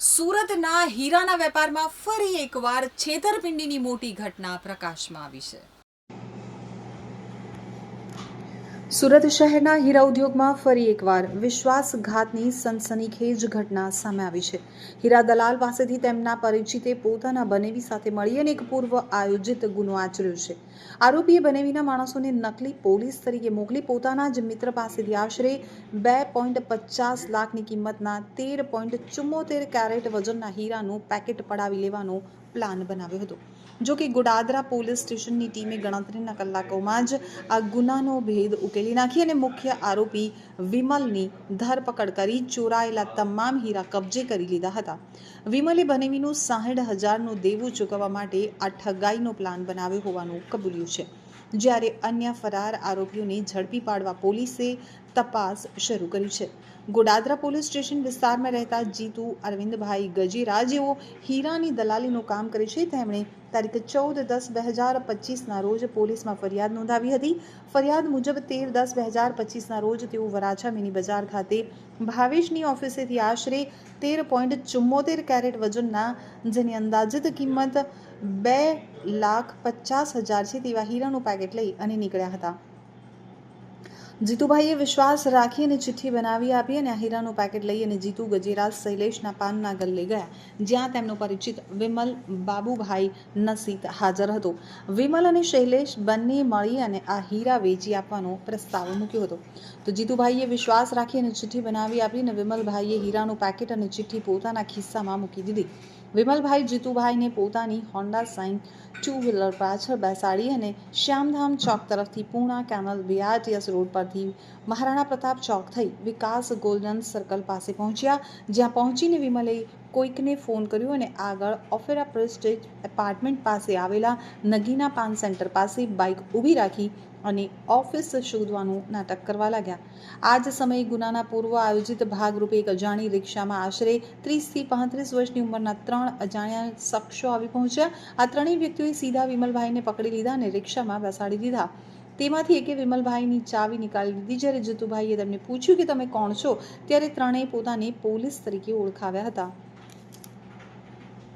સુરતના હીરાના વેપારમાં ફરી એકવાર છેતરપિંડીની મોટી ઘટના પ્રકાશમાં આવી છે. સુરત શહેરના હીરા ઉદ્યોગમાં ફરી એકવાર વિશ્વાસઘાતની સનસનીખેજ ઘટના સામે આવી છે. હીરા દલાલ પાસેથી તેમના પરિચિતે પોતાના બનેવી સાથે મળી અને એક પૂર્વ આયોજિત ગુનો આચર્યો છે. આરોપીએ બનેવીના માણસોને નકલી પોલીસ તરીકે મોકલી પોતાના જ મિત્ર પાસેથી આશરે બે પોઈન્ટ પચાસ લાખની કિંમતના તેર પોઈન્ટ ચુમ્મોતેર કેરેટ વજનના હીરાનું પેકેટ પડાવી લેવાનો પ્લાન બનાવ્યો હતો. જો કે ગોડાદરા પોલીસ સ્ટેશનની ટીમે ગણતરીના કલાકોમાં જ આ ગુનાનો ભેદ ઉકેલી નાખી અને મુખ્ય આરોપી વિમલની ધરપકડ કરી ચોરાયેલા તમામ હીરા કબજે કરી લીધા હતા. વિમલે બનેવીનું સાહીઠ હજારનું દેવું ચૂકવવા માટે આ ઠગાઈનો પ્લાન બનાવ્યો હોવાનું કબૂલ્યું છે. જ્યારે અન્ય ફરાર આરોપીઓને ઝડપી પાડવા પોલીસે તપાસ શરૂ કરી છે. ગોડાદરા પોલીસ સ્ટેશન વિસ્તારમાં રહેતા જીતુ, અરવિંદભાઈ ગજીરા જેઓ હીરાની દલાલીનું કામ કરે છે, તેમણે તારીખ ચૌદ દસ બે હજાર પચીસના રોજ પોલીસમાં ફરિયાદ નોંધાવી હતી. ફરિયાદ મુજબ તેર દસ બે હજાર પચીસના રોજ તેઓ વરાછા મિની બજાર ખાતે ભાવેશની ઓફિસેથી આશરે તેર પોઈન્ટ ચુમ્મોતેર કેરેટ વજનના, જેની અંદાજિત કિંમત બે લાખ પચાસ હજાર છે, તેવા હીરાનું પેકેટ લઈ અને નીકળ્યા હતા. જીતુભાઈએ વિશ્વાસ રાખી અને ચિઠ્ઠી બનાવી આપી અને આ હીરાનું પેકેટ લઈ અને જીતુ ગજેરાજ શૈલેષના પાનના ગલ્લે ગયા, જ્યાં તેમનો પરિચિત વિમલ બાબુભાઈ નસીત હાજર હતો. વિમલ અને શૈલેષ બંને મળી અને આ હીરા વેચી આપવાનો પ્રસ્તાવ મૂક્યો હતો. તો જીતુભાઈએ વિશ્વાસ રાખી અને ચિઠ્ઠી બનાવી આપી અને વિમલભાઈએ હીરાનું પેકેટ અને ચિઠ્ઠી પોતાના ખિસ્સામાં મૂકી દીધી. વિમલભાઈ જીતુભાઈને પોતાની હોન્ડા સાઇન ટુ વ્હીલર પાછળ બેસાડી અને શ્યામધામ ચોક તરફથી પૂણા કેનલ બીઆરટીએસ રોડ પરથી મહારાણા પ્રતાપ ચોક થઈ વિકાસ ગોલ્ડન સર્કલ પાસે પહોંચ્યા. જ્યાં પહોંચીને વિમલે કોઈકને ફોન કર્યો અને આગળ ઓફેરા પ્રેસ્ટેજ એપાર્ટમેન્ટ પાસે આવેલા નગીના પાન સેન્ટર પાસે બાઇક ઊભી રાખી અને ઓફિસ શોધવાનું નાટક કરવા લાગ્યા. આ જ સમયે ગુનાના પૂર્વ આયોજિત ભાગરૂપે એક અજાણી રિક્ષામાં આશરે ત્રીસથી પાંત્રીસ વર્ષની ઉંમરના ત્રણ અજાણ્યા શખ્સો આવી પહોંચ્યા. આ ત્રણેય વ્યક્તિઓએ સીધા વિમલભાઈને પકડી લીધા અને રિક્ષામાં બેસાડી દીધા. તેમાંથી એકે વિમલભાઈની ચાવી નીકાળી લીધી. જ્યારે જતુભાઈએ તેમને પૂછ્યું કે તમે કોણ છો? ત્યારે ત્રણેય પોતાને પોલીસ તરીકે ઓળખાવ્યા હતા.